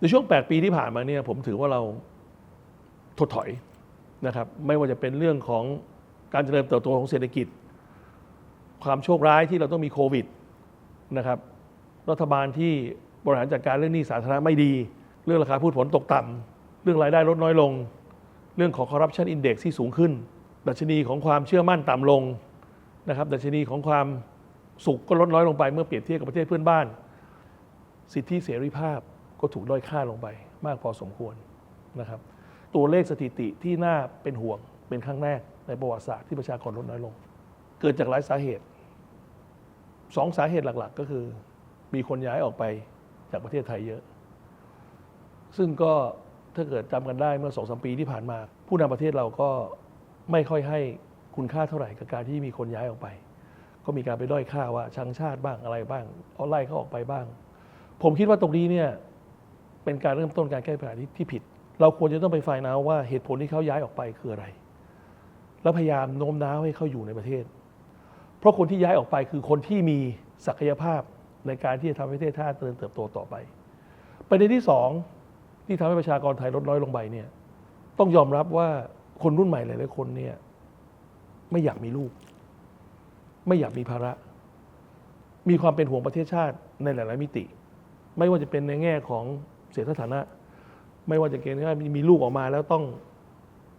ในช่วง 8 ปีที่ผ่านมาเนี่ยผมถือว่าเราถดถอยนะครับไม่ว่าจะเป็นเรื่องของการเจริญเติบโตของเศรษฐกิจ ความโชคร้ายที่เราต้องมีโควิดนะครับรัฐบาลที่บริหารจัดการเรื่องหนี้สาธารณะไม่ดี เรื่องราคาพืชผลตกต่ำเรื่องรายได้ลดน้อยลง เรื่องของ corruption index ที่สูงขึ้น ดัชนีของความเชื่อมั่นต่ำลงนะครับดัชนีของความสุขก็ลดน้อยลงไปเมื่อเปรียบเทียบกับประเทศเพื่อนบ้าน สิทธิเสรีภาพ ก็ถูกด้อยค่าลงไปมากพอสมควรนะครับ ตัวเลขสถิติที่น่าเป็นห่วงเป็นครั้งแรกในประวัติศาสตร์ที่ประชากรลดน้อยลง เกิดจากหลายสาเหตุสองสาเหตุหลัก ๆ ก็คือ มีคนย้ายออกไปจากประเทศไทยเยอะ ซึ่งก็ถ้าเกิดจำกันได้เมื่อสองสมปีที่ผ่านมา ผู้นำประเทศเราก็ไม่ค่อยให้คุณค่าเท่าไหร่กับการที่มีคนย้ายออกไป ก็มีการไปด้อยค่าว่าชังชาติบ้างอะไรบ้างเอาไล่เขาออกไปบ้าง ผมคิดว่าตรงนี้เนี่ย เป็นการเริ่มต้นการแก้ปัญหาที่ผิด เราควรจะต้องไปไฟนาวว่าเหตุผลที่เขาย้ายออกไปคืออะไร แล้วพยายามโน้มน้าวให้เขาอยู่ในประเทศ เพราะคนที่ย้ายออกไปคือคนที่มีศักยภาพในการที่จะทำให้ประเทศชาติเจริญเติบโตต่อไป ประเด็นที่สองที่ทำให้ประชากรไทยลดน้อยลงไปเนี่ยต้องยอมรับว่าคนรุ่นใหม่หลายๆคนเนี่ยไม่อยากมีลูก ไม่อยากมีภาระ มีความเป็นห่วงประเทศชาติในหลาย ๆ มิติ ไม่ว่าจะเป็นในแง่ของ สียสถานะ ไม่ว่าจะเป็นว่ามีลูกออกมาแล้วต้อง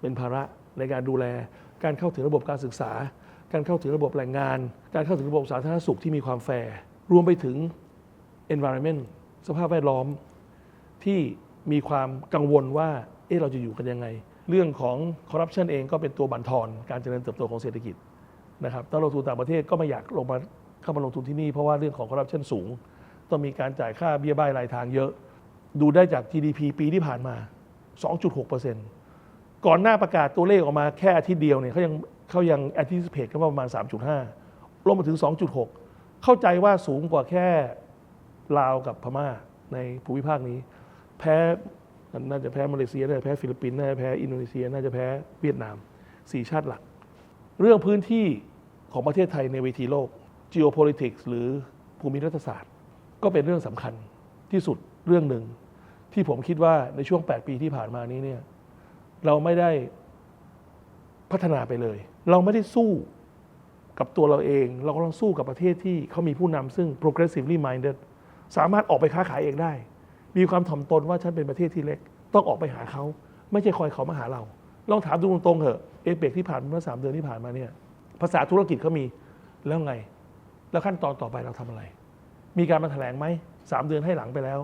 เป็นภาระในการดูแล การเข้าถึงระบบการศึกษา การเข้าถึงระบบแรงงาน การเข้าถึงระบบสาธารณสุขที่มีความแฟร์รวมไปถึง environment สภาพแวดล้อมที่มีความกังวลว่าเอ๊ะเราจะอยู่กันยังไง เรื่องของคอร์รัปชันเองก็เป็นตัวบั่นทอนการเจริญเติบโตของเศรษฐกิจนะครับถ้าลงทุนต่างประเทศก็ไม่อยากลงมาเข้ามาลงทุนที่นี่เพราะว่าเรื่องของคอร์รัปชันสูง ต้องมีการจ่ายค่าเบี้ยบ้ายรายทางเยอะ ดูได้จาก GDP ปีที่ผ่านมา 2.6%ก่อนหน้าประกาศตัวเลขออกมาแค่อาทิตย์เดียวเนี่ยเขายังเขายัง anticipate กันว่าประมาณ 3.5 ลงมาถึง 2.6 เข้าใจว่าสูงกว่าแค่ลาวกับพม่าในภูมิภาคนี้ แพ้น่าจะแพ้มาเลเซียน่าจะแพ้ฟิลิปปินส์น่าจะแพ้อินโดนีเซีย น่าจะแพ้เวียดนามสี่ชาติหลัก เรื่องพื้นที่ของประเทศไทยในเวทีโลก geopolitics หรือภูมิรัฐศาสตร์ ก็เป็นเรื่องสำคัญที่สุดเรื่องหนึ่ง ที่ผมคิดว่าในช่วง 8 ปีที่ผ่านมานี้เนี่ยเราไม่ได้พัฒนาไปเลย เราไม่ได้สู้กับตัวเราเอง เรากำลังสู้กับประเทศที่เขามีผู้นำซึ่ง progressively minded สามารถออกไปค้าขายเองได้ มีความถ่อมตนว่าฉันเป็นประเทศที่เล็ก ต้องออกไปหาเขา ไม่ใช่คอยเขามาหาเรา ลองถามดูตรงๆเถอะเอเปกที่ผ่านมาเมื่อสามเดือนที่ผ่านมาเนี่ยภาษาธุรกิจเขามีแล้วไง แล้วขั้นตอนต่อไปเราทำอะไร มีการมาแถลงไหมสามเดือนให้หลังไปแล้ว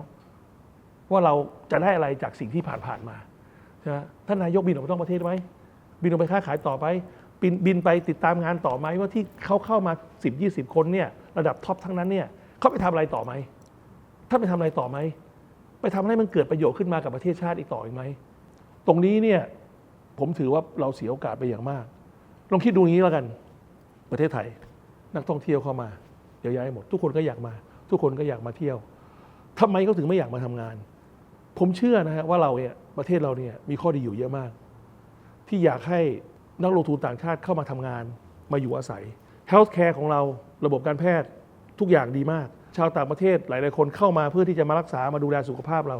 ว่าเราจะได้อะไรจากสิ่งที่ผ่านผ่านๆมาท่านนายกบินออกไปนอกประเทศไหมบินออกไปค้าขายต่อไปบินบินไปติดตามงานต่อไหมว่าที่เขาเข้ามา 10 20 คนเนี่ยระดับท็อปทั้งนั้นเนี่ยเขาไปทำอะไรต่อไหมถ้านไปทำอะไรต่อไหมไปทำให้มันเกิดประโยชน์ขึ้นมากับประเทศชาติอีกต่ออีกไหมตรงนี้เนี่ยผมถือว่าเราเสียโอกาสไปอย่างมาก ลองคิดดูอย่างนี้แล้วกัน ประเทศไทย นักท่องเที่ยวเข้ามาเยอะแยะหมด ทุกคนก็อยากมา ทุกคนก็อยากมาเที่ยวทำไมเขาถึงไม่อยากมาทำงาน ผมเชื่อนะฮะว่าเราเนี่ยประเทศเราเนี่ยมีข้อดีอยู่เยอะมาก ที่อยากให้นักลงทุนต่างชาติเข้ามาทำงานมาอยู่อาศัย Health Care ของเราระบบการแพทย์ทุกอย่างดีมาก ชาวต่างประเทศหลาย ๆ คนเข้ามาเพื่อที่จะมารักษามาดูแลสุขภาพเรา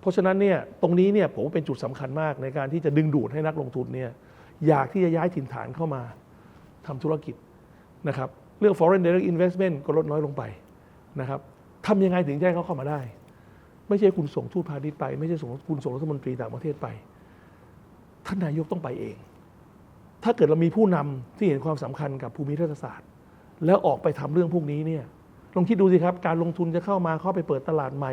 เพราะฉะนั้นเนี่ยตรงนี้เนี่ยผมว่าเป็นจุดสำคัญมากในการที่จะดึงดูดให้นักลงทุนเนี่ยอยากที่จะย้ายถิ่นฐานเข้ามาทำธุรกิจนะครับเรื่อง foreign direct investment ก็ลดน้อยลงไปนะครับทำยังไงถึงจะให้เขาเข้ามาได้ ไม่ใช่คุณส่งทูตพาณิชย์ไป ไม่ใช่ส่งคุณส่งรัฐมนตรีต่างประเทศไป ท่านนายกต้องไปเอง ถ้าเกิดเรามีผู้นำที่เห็นความสำคัญกับภูมิรัฐศาสตร์ แล้วออกไปทำเรื่องพวกนี้เนี่ยลองคิดดูสิครับ การลงทุนจะเข้ามาเข้าไปเปิดตลาดใหม่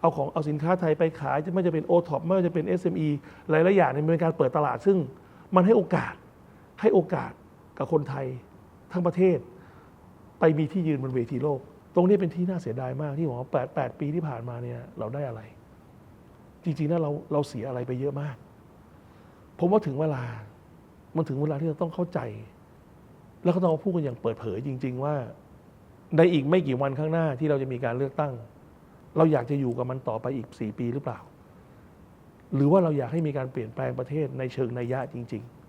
เอาของเอาสินค้าไทยไปขายไม่จะเป็นโอท็อปไม่ว่าจะเป็น SME หลายๆอย่างเนี่ยมันเป็นการเปิดตลาดซึ่งมันให้โอกาสให้โอกาสกับคนไทยทั้งประเทศ ไปมีที่ยืนบนเวทีโลก ตรงนี้เป็นที่น่าเสียดายมากที่ผมว่าแปดแปดปีที่ผ่านมาเนี่ยเราได้อะไร จริงๆแล้วเราเราเสียอะไรไปเยอะมาก ผมว่าถึงเวลา มันถึงเวลาที่เราต้องเข้าใจ แล้วก็ต้องพูดกันอย่างเปิดเผยจริง ๆ ว่า ในอีกไม่กี่วันข้างหน้าที่เราจะมีการเลือกตั้ง เราอยากจะอยู่กับมันต่อไปอีกสี่ปีหรือเปล่า หรือว่าเราอยากให้มีการเปลี่ยนแปลงประเทศในเชิงนัยยะจริง ๆ